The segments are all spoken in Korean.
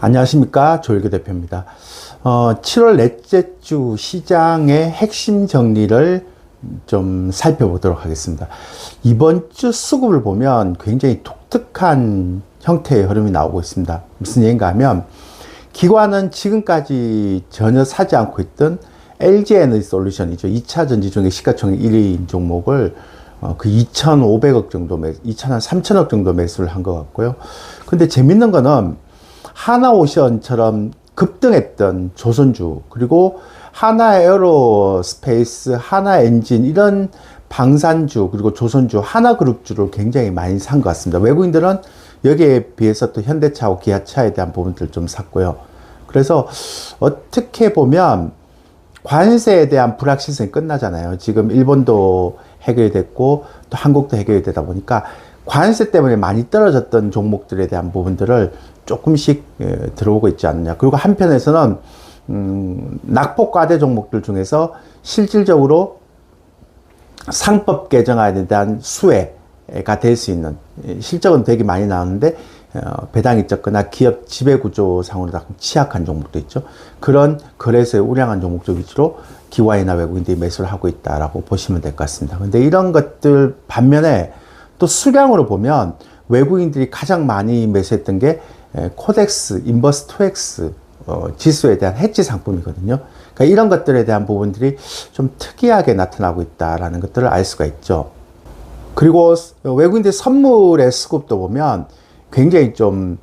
안녕하십니까 조일교 대표입니다. 어, 7월 넷째 주 시장의 핵심 정리를 좀 살펴보도록 하겠습니다. 이번 주 수급을 보면 굉장히 독특한 형태의 흐름이 나오고 있습니다. 무슨 얘기인가 하면 기관은 지금까지 전혀 사지 않고 있던 LG 에너지 솔루션이죠. 2차 전지 중에 시가총액 1위인 종목을 어, 그 2,500억 정도 매, 2,000한 3,000억 정도 매수를 한 것 같고요. 근데 재밌는 거는 하나오션처럼 급등했던 조선주 그리고 하나 에어로스페이스, 하나 엔진 이런 방산주 그리고 조선주, 하나 그룹주를 굉장히 많이 산 것 같습니다. 외국인들은 여기에 비해서 또 현대차하고 기아차에 대한 부분들 좀 샀고요. 그래서 어떻게 보면 관세에 대한 불확실성이 끝나잖아요. 지금 일본도 해결이 됐고 또 한국도 해결이 되다 보니까 관세 때문에 많이 떨어졌던 종목들에 대한 부분들을 조금씩 예, 들어오고 있지 않느냐. 그리고 한편에서는 음, 낙폭과대 종목들 중에서 실질적으로 상법 개정안에 대한 수혜가 될 수 있는 예, 실적은 되게 많이 나오는데 어, 배당이 적거나 기업 지배 구조상으로 취약한 종목도 있죠. 그런 거래소에 우량한 종목들 위주로 기관이나 외국인들이 매수를 하고 있다라고 보시면 될 것 같습니다. 근데 이런 것들 반면에 또 수량으로 보면 외국인들이 가장 많이 매수했던 게 에, 코덱스, 인버스 2X 어, 지수에 대한 해지 상품이거든요. 그러니까 이런 것들에 대한 부분들이 좀 특이하게 나타나고 있다라는 것들을 알 수가 있죠. 그리고 외국인들 선물의 수급도 보면 굉장히 좀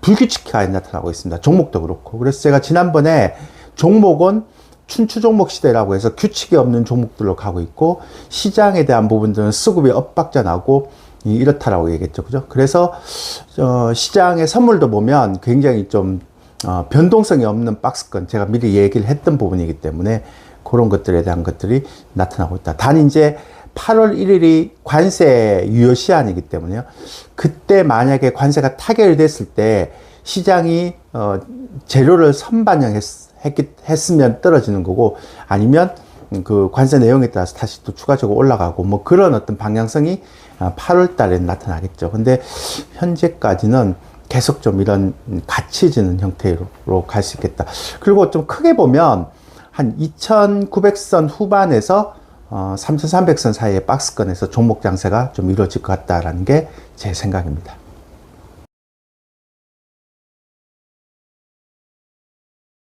불규칙하게 나타나고 있습니다. 종목도 그렇고. 그래서 제가 지난번에 종목은 춘추 종목 시대라고 해서 규칙이 없는 종목들로 가고 있고 시장에 대한 부분들은 수급이 엇박자 나고 이렇다라고 얘기했죠. 그죠? 그래서 어, 시장의 선물도 보면 굉장히 좀 어, 변동성이 없는 박스권 제가 미리 얘기를 했던 부분이기 때문에 그런 것들에 대한 것들이 나타나고 있다. 단 이제 8월 1일이 관세 유효 시한이기 때문에요. 그때 만약에 관세가 타결이 됐을 때 시장이 어, 재료를 선반영했 했으면 떨어지는 거고 아니면 그 관세 내용에 따라서 다시 또 추가적으로 올라가고 뭐 그런 어떤 방향성이 8월 달에 나타나겠죠. 근데 현재까지는 계속 좀 이런 같이 지는 형태로 갈 수 있겠다. 그리고 좀 크게 보면 한 2,900선 후반에서 어, 3,300선 사이의 박스권에서 종목 장세가 좀 이루어질 것 같다라는 게 제 생각입니다.